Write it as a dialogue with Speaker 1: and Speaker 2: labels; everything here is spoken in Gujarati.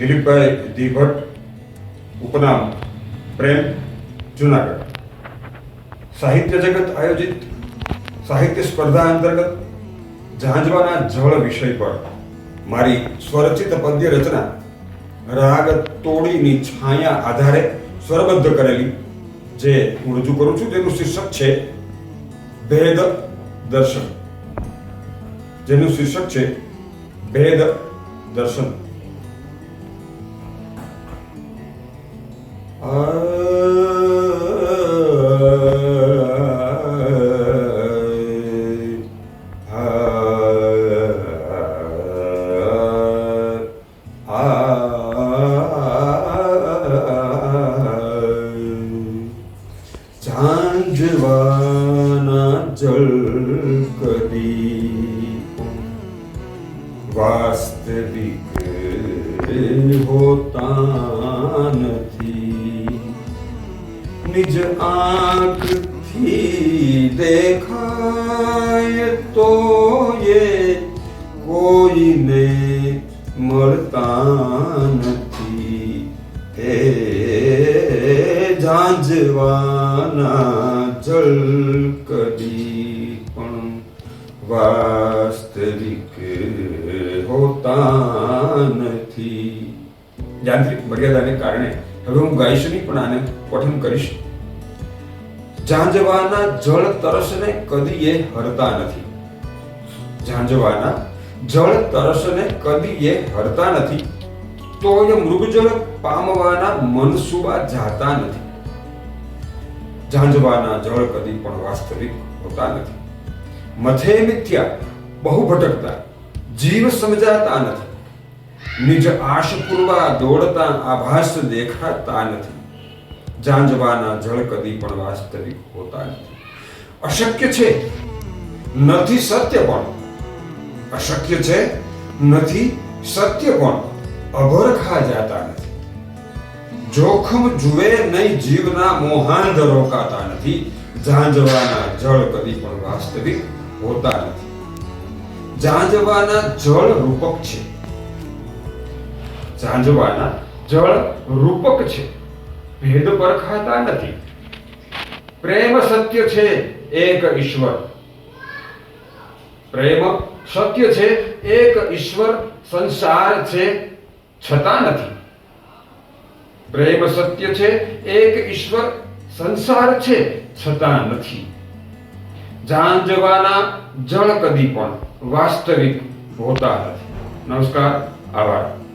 Speaker 1: વિજયભાઈ દીભટ ઉપનામ, પ્રેમ, જુનાગઢ. સાહિત્ય જગત આયોજિત સાહિત્ય સ્પર્ધા અંતર્ગત ઝાંઝવાના જળ વિષય પર મારી સ્વરચિત પદ્ય રચના રાગ તોડીની છાયા આધારે સ્વરબદ્ધ કરેલી જે હું રજૂ કરું છું તેનું શીર્ષક છે ભેદ દર્શન. જેનું શીર્ષક છે ભેદ દર્શન. ઝાંઝવાના જળ કદી વાસ્તવિક હોતા નિજ આંખથી દેખાય તો એ કોઈને મળતા નથી એ ઝાંઝવાના કદી પણ વાસ્તવિક હોતા નથી યાંત્રિક મર્યાદાને કારણે હવે હું ગાઈશ નહીં પણ આને પઠન કરીશ ઝાંઝવાના જળ તરસને કદી હરતા નથી. ઝાંઝવાના જળ તરસને કદીએ હરતા નથી. તો એ મૃગજળ પામવાના મનસુબા જાતા નથી. ઝાંઝવાના જળ કદી પણ વાસ્તવિક હોતા નથી. મથે મિથ્યા બહુ ભટકતા, જીવ સમજાતા નથી. નિજ આશ પૂર્વા દોડતા, આભાસ દેખાતા નથી. ઝાંઝવાના જળ કદી પણ વાસ્તવિક હોતા નથી. અશક્ય છે? નથી સત્ય પણ. અશક્ય છે? નથી સત્ય પણ. અભરખા જાતા નથી. જોખમ જુએ નહીં, જીવના મોહાંધ રોકાતા નથી. ઝાંઝવાના જળ કદી પણ વાસ્તવિક હોતા નથી. ઝાંઝવાના જળ રૂપક છે. ઝાંઝવાના જળ રૂપક છે. ભેદ પરખાતા નથી. પ્રેમ સત્ય છે એક ઈશ્વર. પ્રેમ સત્ય છે એક ઈશ્વર, સંસાર છે છતાં નથી. પ્રેમ સત્ય છે એક ઈશ્વર, સંસાર છે છતાં નથી. ઝાંઝવાના જળ કદી પણ વાસ્તવિક હોતા નથી. નમસ્કાર, આભાર.